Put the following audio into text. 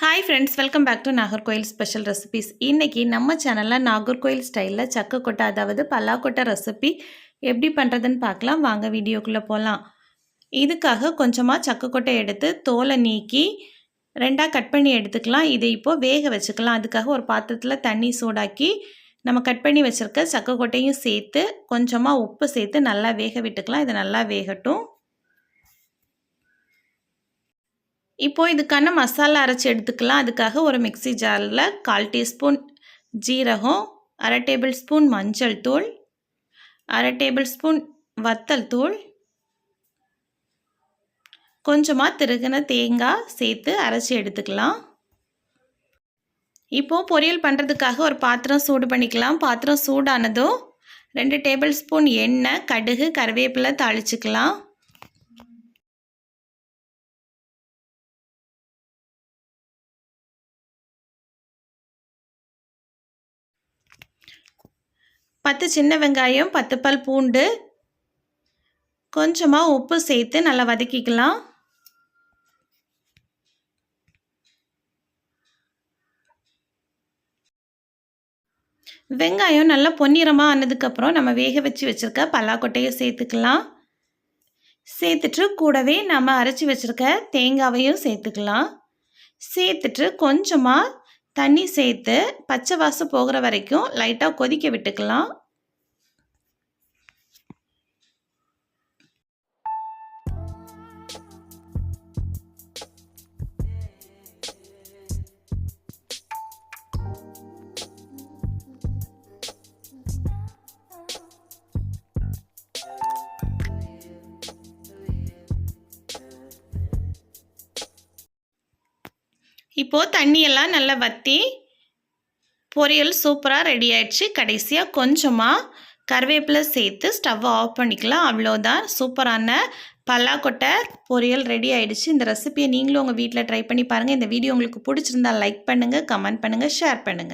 Hi friends welcome back to Nagercoil special recipes இன்றைக்கி நம்ம சேனலில் நாகர்கோயில் ஸ்டைலில் சக்கக்கொட்டை அதாவது பல்லாக்கொட்டை ரெசிபி எப்படி பண்ணுறதுன்னு பார்க்கலாம். வாங்க வீடியோக்குள்ளே போகலாம் இதுக்காக கொஞ்சமாக சக்கக்கொட்டை எடுத்து தோலை நீக்கி ரெண்டாக கட் பண்ணி எடுத்துக்கலாம். இதை இப்போது வேக வச்சுக்கலாம். அதுக்காக ஒரு பாத்திரத்தில் தண்ணி சூடாக்கி நம்ம கட் பண்ணி வச்சுருக்க சக்கக்கொட்டையும் சேர்த்து கொஞ்சமாக உப்பு சேர்த்து நல்லா வேக விட்டுக்கலாம். இது நல்லா வேகட்டும். இப்போது இதுக்கான மசாலா அரைச்சி எடுத்துக்கலாம். அதுக்காக ஒரு மிக்சி ஜாரில் கால் டீஸ்பூன் ஜீரகம் அரை டேபிள் ஸ்பூன் மஞ்சள் தூள் அரை டேபிள் ஸ்பூன் வத்தல் தூள் கொஞ்சமாக திருகின தேங்காய் சேர்த்து அரைச்சி எடுத்துக்கலாம். இப்போது பொரியல் பண்ணுறதுக்காக ஒரு பாத்திரம் சூடு பண்ணிக்கலாம். பாத்திரம் சூடானதும் ரெண்டு டேபிள் ஸ்பூன் எண்ணெய் கடுகு கருவேப்பிலை தாளிச்சிக்கலாம். பத்து சின்ன வெங்காயம் பத்து பல் பூண்டு. கொஞ்சமாக உப்பு சேர்த்து நல்லா வதக்கிக்கலாம். வெங்காயம் நல்லா பொன்னிறமாக ஆனதுக்கப்புறம் நம்ம வேக வச்சு வச்சுருக்க பல்லாக்கொட்டையை சேர்த்துக்கலாம். சேர்த்துட்டு கூடவே நம்ம அரைச்சி வச்சுருக்க தேங்காவையும் சேர்த்துக்கலாம். சேர்த்துட்டு கொஞ்சமாக தண்ணி சேர்த்து பச்சை வாசம் போகிற வரைக்கும் லைட்டாக கொதிக்க விட்டுக்கலாம். இப்போது தண்ணியெல்லாம் நல்லா வற்றி பொரியல் சூப்பராக ரெடி ஆயிடுச்சு. கடைசியாக கொஞ்சமாக கருவேப்பிலை சேர்த்து ஸ்டவ்வை ஆஃப் பண்ணிக்கலாம். அவ்வளோதான் சூப்பரான பல்லாக்கொட்டை பொரியல் ரெடி ஆகிடுச்சு இந்த ரெசிபியை நீங்களும் உங்கள் வீட்டில் ட்ரை பண்ணி பாருங்கள் இந்த வீடியோ உங்களுக்கு பிடிச்சிருந்தா லைக் பண்ணுங்கள் கமெண்ட் பண்ணுங்கள் ஷேர் பண்ணுங்கள்